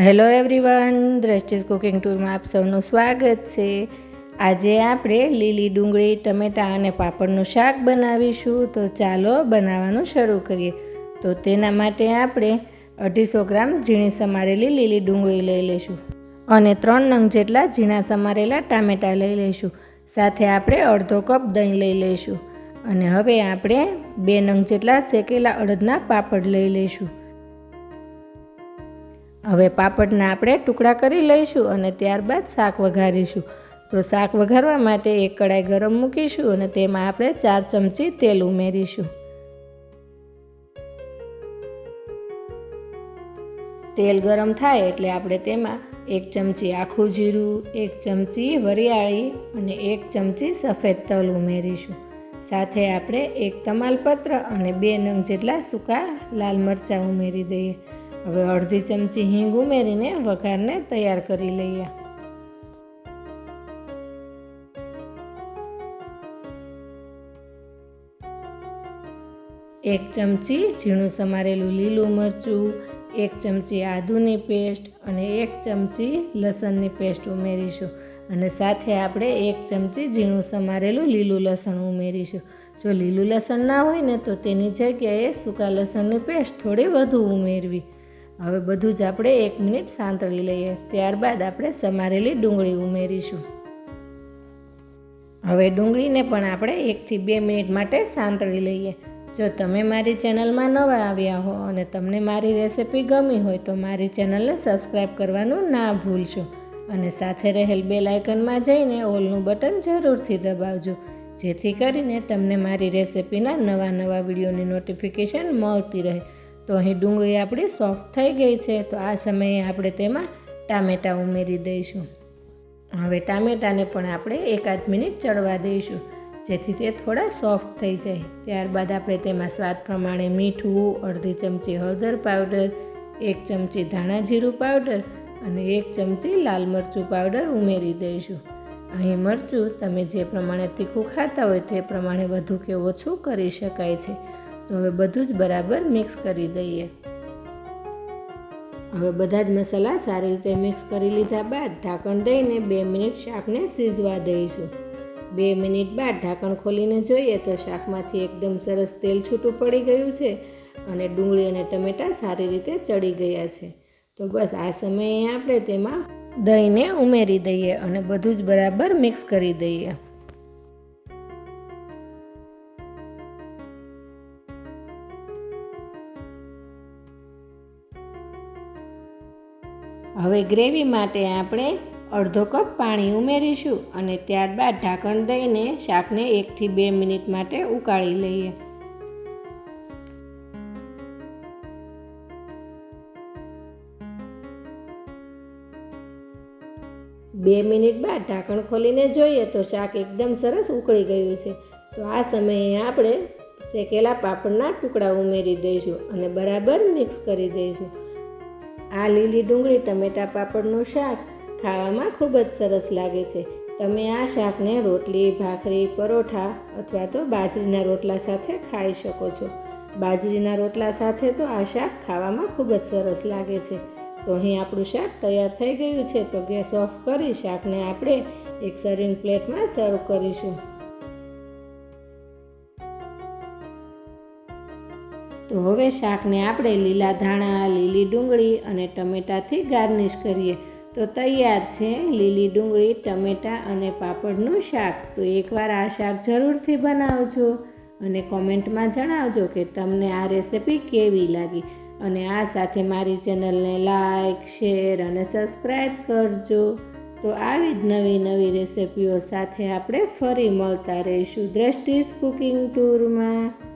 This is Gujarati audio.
હેલો એવરીવન દ્રષ્ટિસ કુકિંગ ટૂરમાં આપ સૌનું સ્વાગત છે. આજે આપણે લીલી ડુંગળી, ટમેટાં અને પાપડનું શાક બનાવીશું. તો ચાલો બનાવવાનું શરૂ કરીએ. તો તેના માટે આપણે અઢીસો ગ્રામ ઝીણી સમારેલી લીલી ડુંગળી લઈ લઈશું અને ત્રણ નંગ જેટલા ઝીણા સમારેલા ટામેટાં લઈ લઈશું. સાથે આપણે અડધો કપ દહીં લઈ લઈશું. અને હવે આપણે બે નંગ જેટલા શેકેલા અડદના પાપડ લઈ લઈશું. હવે પાપડના આપણે ટુકડા કરી લઈશું અને ત્યારબાદ શાક વઘારીશું. તો શાક વઘારવા માટે એક કડાઈ ગરમ મૂકીશું અને તેમાં આપણે ચાર ચમચી તેલ ઉમેરીશું. તેલ ગરમ થાય એટલે આપણે તેમાં એક ચમચી આખું જીરું, એક ચમચી વરિયાળી અને એક ચમચી સફેદ તલ ઉમેરીશું. સાથે આપણે એક તમાલપત્ર અને બે નંગ જેટલા સૂકા લાલ મરચાં ઉમેરી દઈએ. હવે અડધી ચમચી હિંગ ઉમેરીને વઘારને તૈયાર કરી લઈએ. એક ચમચી ઝીણું સમારેલું લીલું મરચું, એક ચમચી આદુની પેસ્ટ અને એક ચમચી લસણની પેસ્ટ ઉમેરીશું. અને સાથે આપણે એક ચમચી ઝીણું સમારેલું લીલું લસણ ઉમેરીશું. જો લીલું લસણ ના હોય ને તો તેની જગ્યાએ સૂકા લસણની પેસ્ટ થોડી વધુ ઉમેરવી. હવે બધું જ આપણે એક મિનિટ સાંતળી લઈએ. ત્યારબાદ આપણે સમારેલી ડુંગળી ઉમેરીશું. હવે ડુંગળીને પણ આપણે એકથી બે મિનિટ માટે સાંતળી લઈએ. જો તમે મારી ચેનલમાં નવા આવ્યા હો અને તમને મારી રેસિપી ગમી હોય તો મારી ચેનલને સબસ્ક્રાઈબ કરવાનું ના ભૂલશો. અને સાથે રહેલ બે લાઇકનમાં જઈને ઓલનું બટન જરૂરથી દબાવજો. જેથી કરીને તમને મારી રેસિપીના નવા નવા વિડીયોની નોટિફિકેશન મળતી રહે. તો અહીં ડુંગળી આપણી સોફ્ટ થઈ ગઈ છે, તો આ સમયે આપણે તેમાં ટામેટાં ઉમેરી દઈશું. હવે ટામેટાને પણ આપણે એકાદ મિનિટ ચડવા દઈશું, જેથી તે થોડા સોફ્ટ થઈ જાય. ત્યારબાદ આપણે તેમાં સ્વાદ પ્રમાણે મીઠું, અડધી ચમચી હળદર પાવડર એક ચમચી ધાણા જીરું પાવડર અને એક ચમચી લાલ મરચું પાવડર ઉમેરી દઈશું. અહીં મરચું તમે જે પ્રમાણે તીખું ખાતા હોય તે પ્રમાણે વધુ કે ઓછું કરી શકાય છે. તો હવે બધું જ બરાબર મિક્સ કરી દઈએ. હવે બધા જ મસાલા સારી રીતે મિક્સ કરી લીધા બાદ ઢાંકણ દઈને બે મિનિટ શાકને સીઝવા દઈશું. બે મિનિટ બાદ ઢાંકણ ખોલીને જોઈએ તો શાકમાંથી એકદમ સરસ તેલ છૂટું પડી ગયું છે અને ડુંગળી અને ટમેટાં સારી રીતે ચડી ગયા છે. તો બસ આ સમયે આપણે તેમાં દહીંને ઉમેરી દઈએ અને બધું જ બરાબર મિક્સ કરી દઈએ. હવે ગ્રેવી માટે આપણે અડધો કપ પાણી ઉમેરીશું અને ત્યારબાદ ઢાંકણ દઈને શાકને એકથી બે મિનિટ માટે ઉકાળી લઈએ. બે મિનિટ બાદ ઢાંકણ ખોલીને જોઈએ તો શાક એકદમ સરસ ઉકળી ગયું છે. તો આ સમયે આપણે શેકેલા પાપડના ટુકડા ઉમેરી દઈશું અને બરાબર મિક્સ કરી દઈશું. આ લીલી ડુંગળી ટમેટા પાપડનું શાક ખાવામાં ખૂબ જ સરસ લાગે છે. તમે આ શાકને રોટલી, ભાખરી, પરોઠા અથવા તો બાજરીના રોટલા સાથે ખાઈ શકો છો. બાજરીના રોટલા સાથે તો આ શાક ખાવામાં ખૂબ જ સરસ લાગે છે. તો અહીં આપણું શાક તૈયાર થઈ ગયું છે. તો ગેસ ઓફ કરી શાકને આપણે એક સર્વિંગ પ્લેટમાં સર્વ કરીશું. તો હવે શાકને આપણે લીલા ધાણા, લીલી ડુંગળી અને ટમેટાથી ગાર્નિશ કરીએ. તો તૈયાર છે લીલી ડુંગળી, ટમેટાં અને પાપડનું શાક. તો એકવાર આ શાક જરૂરથી બનાવજો અને કોમેન્ટમાં જણાવજો કે તમને આ રેસીપી કેવી લાગી. અને આ સાથે મારી ચેનલને લાઈક, શેર અને સબસ્ક્રાઈબ કરજો. તો આવી જ નવી નવી રેસિપીઓ સાથે આપણે ફરી મળતા રહીશું દ્રષ્ટિસ કુકિંગ ટૂરમાં.